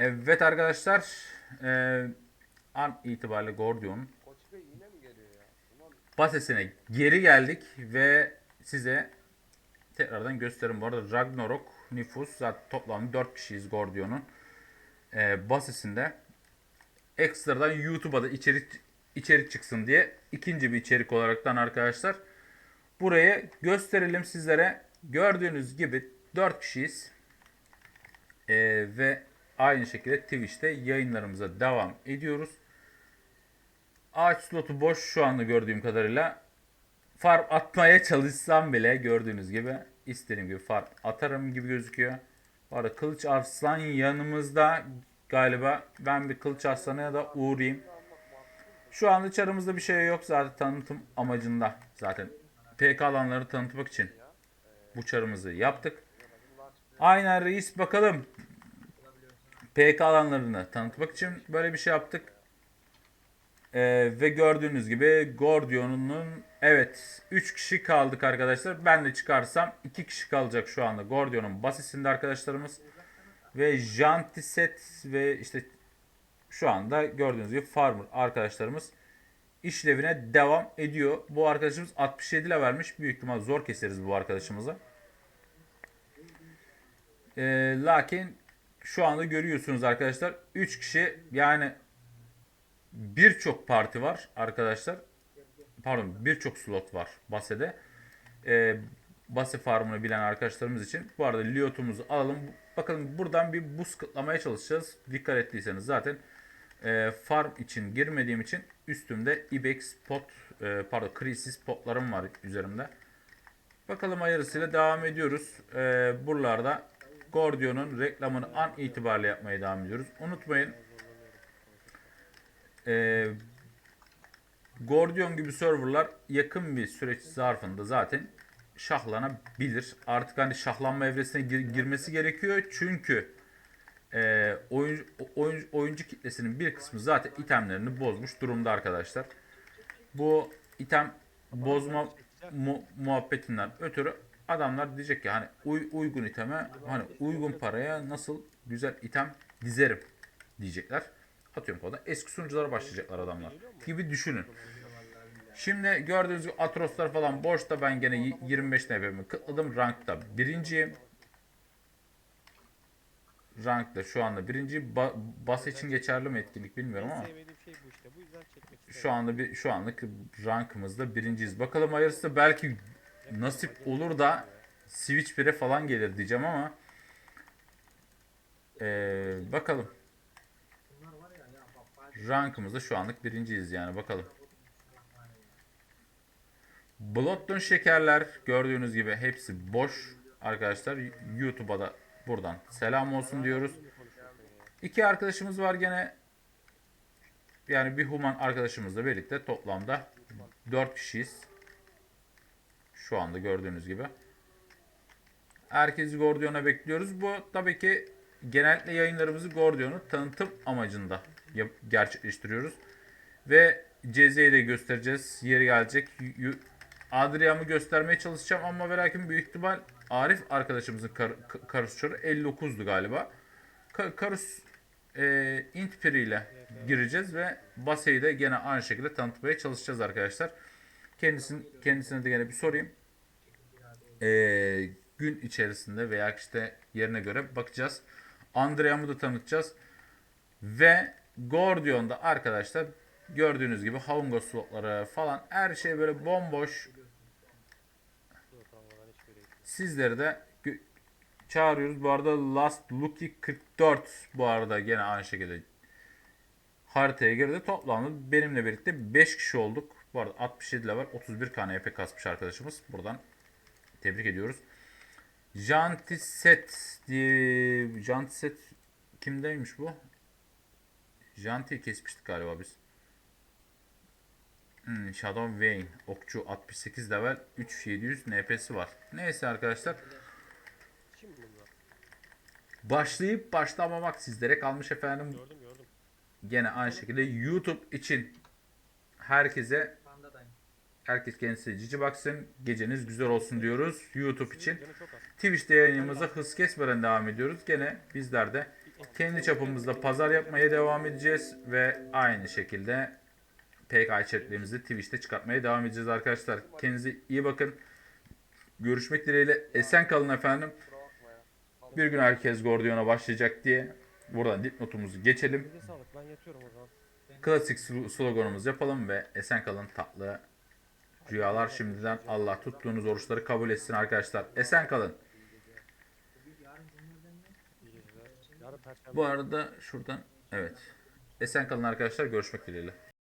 Evet arkadaşlar. E, an itibariyle Gordion basesine geri geldik ve size tekrardan gösterim. Bu arada Ragnarok nüfus zaten toplam 4 kişiyiz Gordion'un e, basesinde. Ekstradan YouTube'a da içerik içerik çıksın diye ikinci bir içerik olaraktan arkadaşlar burayı gösterelim sizlere. Gördüğünüz gibi 4 kişiyiz. E, ve aynı şekilde Twitch'te yayınlarımıza devam ediyoruz. Ağaç slotu boş şu anda gördüğüm kadarıyla. Farm atmaya çalışsam bile gördüğünüz gibi istediğim gibi farm atarım gibi gözüküyor. Bu arada Kılıç Arslan yanımızda galiba. Ben bir Kılıç Arslan'a da uğrayayım. Şu anda çarımızda bir şey yok zaten tanıtım amacında. Zaten PK alanları tanıtmak için bu çarımızı yaptık. Aynen reis bakalım. PK alanlarını tanıtmak için böyle bir şey yaptık. Ee, ve gördüğünüz gibi Gordion'un evet 3 kişi kaldık arkadaşlar. Ben de çıkarsam 2 kişi kalacak şu anda Gordion'un basisinde arkadaşlarımız. Ve Jantiset ve işte şu anda gördüğünüz gibi Farmer arkadaşlarımız işlevine devam ediyor. Bu arkadaşımız 67 ile vermiş. Büyük ihtimal zor keseriz bu arkadaşımıza. Ee, lakin şu anda görüyorsunuz arkadaşlar 3 kişi yani birçok parti var arkadaşlar. Pardon birçok slot var Base'de. Ee, Base farmını bilen arkadaşlarımız için. Bu arada Liot'umuzu alalım. Bakalım buradan bir buz kıtlamaya çalışacağız. Dikkat ettiyseniz zaten e, farm için girmediğim için üstümde Ibex pot e, pardon Krisis potlarım var üzerimde. Bakalım hayırlısıyla devam ediyoruz. E, buralarda Gordion'un reklamını an itibariyle yapmaya devam ediyoruz. Unutmayın e, Gordion gibi serverlar yakın bir süreç zarfında zaten şahlanabilir. Artık hani şahlanma evresine gir- girmesi gerekiyor. Çünkü e, oyuncu, oyuncu, oyuncu kitlesinin bir kısmı zaten itemlerini bozmuş durumda arkadaşlar. Bu item bozma mu- muhabbetinden ötürü adamlar diyecek ki hani uy- uygun iteme hani uygun paraya nasıl güzel item dizerim diyecekler. Atıyorum konuda eski sunuculara başlayacaklar adamlar gibi düşünün. Şimdi gördüğünüz gibi Atroslar falan boşta ben gene y- 25 NP'mi kıtladım. Rankta birinciyim. Rankta şu anda birinci. Ba- bas için geçerli mi etkinlik bilmiyorum ama. Şu anda bir şu anlık rankımızda birinciyiz. Bakalım hayırlısı belki nasip olur da Switch 1'e falan gelir diyeceğim ama ee, bakalım. Rankımızda şu anlık birinciyiz yani bakalım. Bloodstone şekerler gördüğünüz gibi hepsi boş arkadaşlar. YouTube'a da buradan selam olsun diyoruz. İki arkadaşımız var gene yani bir human arkadaşımızla birlikte toplamda 4 kişiyiz. Şu anda gördüğünüz gibi. Herkesi Gordion'a bekliyoruz. Bu tabii ki genellikle yayınlarımızı Gordion'u tanıtım amacında gerçekleştiriyoruz. Ve CZ'yi de göstereceğiz. Yeri gelecek. Adrian'ı göstermeye çalışacağım ama ve lakin büyük ihtimal Arif arkadaşımızın kar, ka- Karus çarı 59'du galiba. Ka- Karus e, Intpiri ile gireceğiz ve Base'yi de gene aynı şekilde tanıtmaya çalışacağız arkadaşlar. Kendisin, kendisine de gene bir sorayım. E, gün içerisinde veya işte yerine göre bakacağız. Andrea'mı da tanıtacağız. Ve Gordion'da arkadaşlar gördüğünüz gibi Haunga slotları falan her şey böyle bomboş. Sizleri de çağırıyoruz. Bu arada Last Lucky 44 bu arada gene aynı şekilde haritaya girdi. Toplamda benimle birlikte 5 kişi olduk. Bu arada 67 level 31 KNP kasmış arkadaşımız. Buradan tebrik ediyoruz. Jantiset diye Jantiset kimdeymiş bu? Janti'yi kesmiştik galiba biz. Hmm, Shadow Vayne. Okçu 68 level 3700 NP'si var. Neyse arkadaşlar. Başlayıp başlamamak sizlere kalmış efendim. Gördüm gördüm. Gene aynı şekilde YouTube için herkese herkes kendisi cici baksın. Geceniz güzel olsun diyoruz YouTube için. Twitch'te yayınımıza hız kesmeden devam ediyoruz. Gene bizler de kendi çapımızda pazar yapmaya devam edeceğiz ve aynı şekilde PK içeriklerimizi Twitch'te çıkartmaya devam edeceğiz arkadaşlar. Kendinize iyi bakın. Görüşmek dileğiyle. Esen kalın efendim. Bir gün herkes Gordion'a başlayacak diye buradan dipnotumuzu geçelim. Ben yatıyorum o zaman. Klasik sl- sloganımızı yapalım ve esen kalın tatlı rüyalar şimdiden Allah tuttuğunuz oruçları kabul etsin arkadaşlar. Esen kalın. Bu arada şuradan evet. Esen kalın arkadaşlar görüşmek dileğiyle.